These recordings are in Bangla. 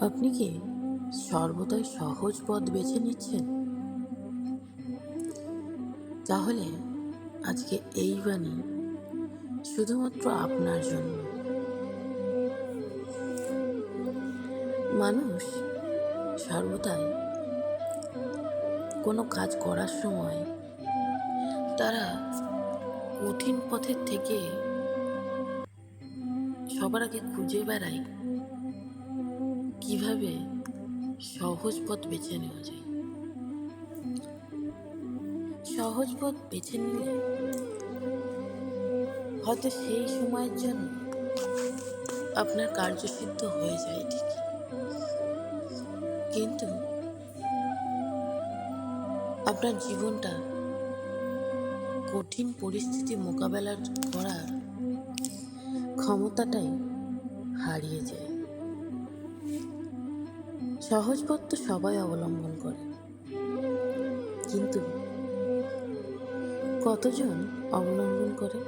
আপনি কি সর্বদাই সহজ পথ বেছে নিচ্ছেন? তাহলে আজকে এই বাণী শুধুমাত্র আপনার জন্য। মানুষ সর্বদাই কোনো কাজ করার সময় তারা কঠিন পথের থেকে সবার আগে খুঁজে বেড়ায়। কীভাবে সহজ পথ বেছে নেওয়া যায়? সহজ পথ বেছে নিলে হয়তো সেই সময়ের জন্য আপনার কার্যসিদ্ধ হয়ে যায় ঠিকই কিন্তু আপনার জীবনটা কঠিন পরিস্থিতি মোকাবেলা করার ক্ষমতাটাই হারিয়ে যায়। সহজ পথ তো সবাই অবলম্বন করে। কিন্তু কতজন অবলম্বন করে?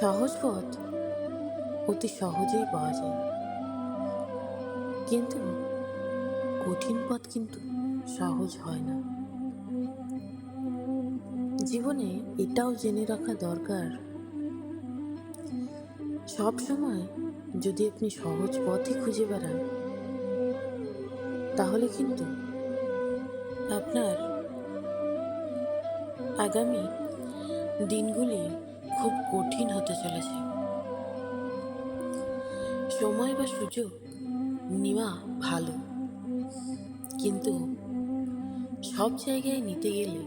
সহজ পথ অতি সহজেই পাওয়া যায়। কিন্তু কঠিন পথ কিন্তু সহজ হয় না। জীবনে এটাও জেনে রাখা দরকার সব সময় যদি আপনি সহজ পথই খুঁজে বেড়ান, তাহলে কিন্তু আপনার আগামী দিনগুলি খুব কঠিন হতে চলেছে। সময় বা সুযোগ নেওয়া ভালো, কিন্তু সব জায়গায় নিতে গেলে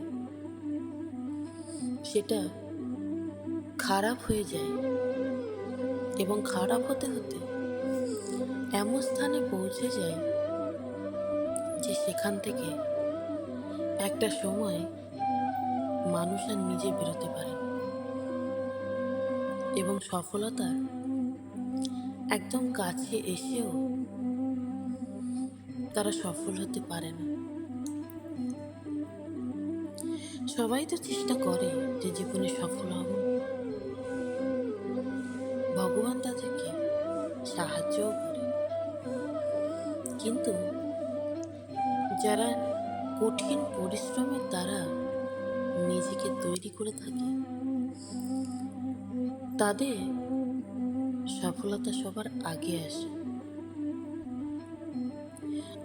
সেটা খারাপ হয়ে যায়। এবং খারাপ হতে হতে এমন স্থানে পৌঁছে যায় যে সেখান থেকে একটা সময় মানুষ আর নিজে বেরোতে পারে। এবং সফলতার একদম কাছে এসেও তারা সফল হতে পারে না। সবাই তো চেষ্টা করে যে জীবনে সফল হব। ভগবান তাদেরকে সাহায্যও করে। কিন্তু যারা কঠিন পরিশ্রমের দ্বারা নিজেকে তৈরি করে থাকে, তাদের সফলতা সবার আগে আসে।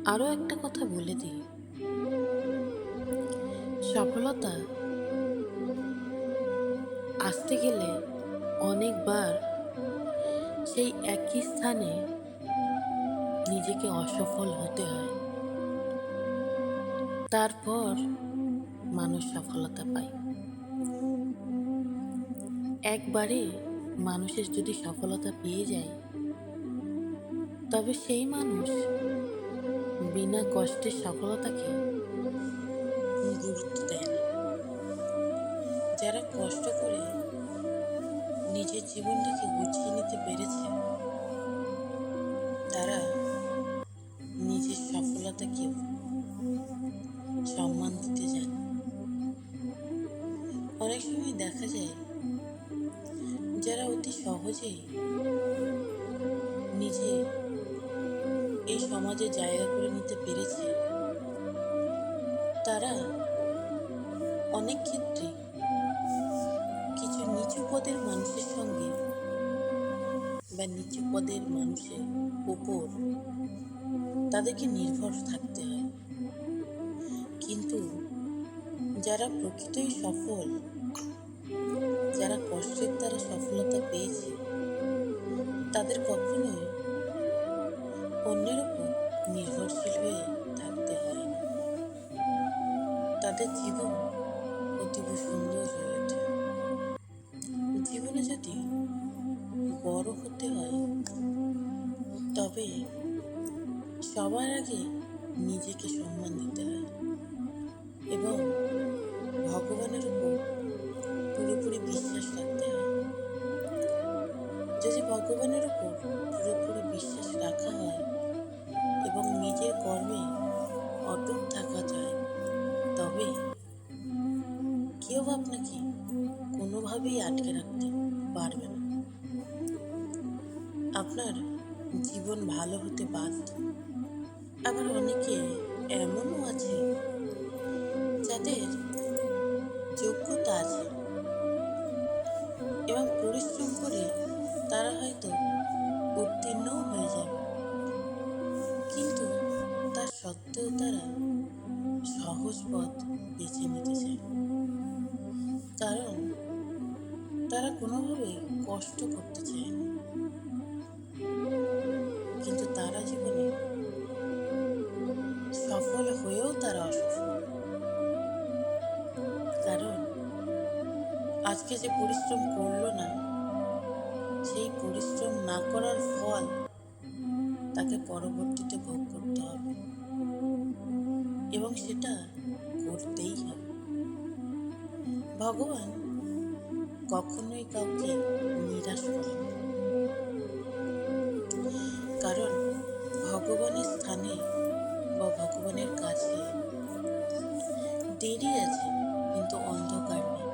আরও একটা কথা বলে দিই। সফলতা আসতে গেলে অনেকবার সেই একই স্থানে নিজেকে অসফল হতে হয়। তারপর মানুষ সফলতা পায়। একবারে মানুষের যদি সফলতা পেয়ে যায়, তবে সেই মানুষ বিনা কষ্টের সফলতাকে গুরুত্ব দেয় না। যারা কষ্ট করে নিজের জীবনটাকে গুছিয়ে নিতে পেরেছে, তারা নিজের সফলতাকেও সম্মান দিতে জানে অনেক সময় দেখা যায়, যারা অতি সহজেই নিজে এই সমাজে জায়গা করে নিতে পেরেছে, তারা অনেক ক্ষেত্রে পদের মানুষের সঙ্গে বা নিচু পদের মানুষের ওপর তাদেরকে নির্ভর থাকতে হয়। কিন্তু যারা প্রকৃতই সফল, যারা কষ্টের দ্বারা সফলতা পেয়েছে, তাদের কখনোই অন্যের উপর নির্ভরশীল হয়ে থাকতে হয় তাদের জীবন অতীব সুন্দর হয়ে তবে সবার আগে নিজেকে সম্মান দিতে হয় এবং ভগবানের উপর পুরোপুরি বিশ্বাস রাখতে হয়। যদি ভগবানের উপর পুরোপুরি বিশ্বাস রাখা হয় এবং নিজের কর্মে অটুট থাকা যায়, তবে কেউ আপনাকে কোনোভাবেই আটকে রাখতে পারবে না। আপনার জীবন ভালো হতে বাধ্য আবার অনেকে এমনও আছে যাদের যোগ্যতা আছে এবং পরিশ্রম করে তারা হয়তো উত্তীর্ণও হয়ে যাবে। কিন্তু তার সত্ত্বেও তারা সহজ পথ বেছে নিতে চায়। কারণ তারা কোনোভাবে কষ্ট করতে চায় না। তারা জীবনে সফল হয়েও তারা অসফল। কারণ আজকে যে পরিশ্রম করল না, সেই পরিশ্রম না করার ফল তাকে পরবর্তীতে ভোগ করতে হবে এবং সেটা করতেই হবে। ভগবান কখনোই কাউকে নিরাশ করে কারণ ভগবানের স্থানে বা ভগবানের কাছে। দেরি আছে, কিন্তু অন্ধকার নেই।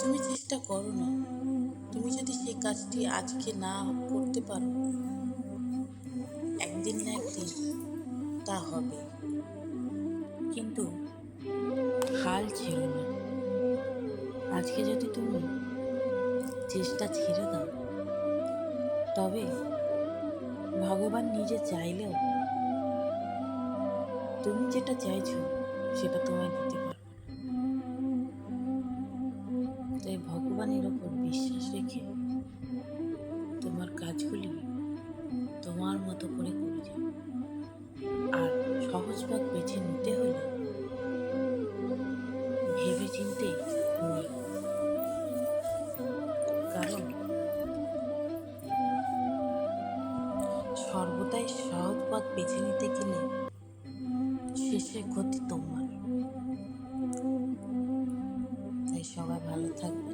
তুমি চেষ্টা করো না। তুমি যদি সেই কাজটি আজকে না করতে পারো, একদিন না একদিন তা হবে। কিন্তু হাল ছেড়ো না। আজকে যদি তুমি চেষ্টা ছেড়ে দাও, তবে ভগবান নিজে চাইলেও তুমি যেটা চাইছো সেটা তোমায় দিতে সর্বদাই সহজ পথ বেছে নিতে গেলে শেষে ক্ষতি তোমার। তাই সবাই ভালো থাকবে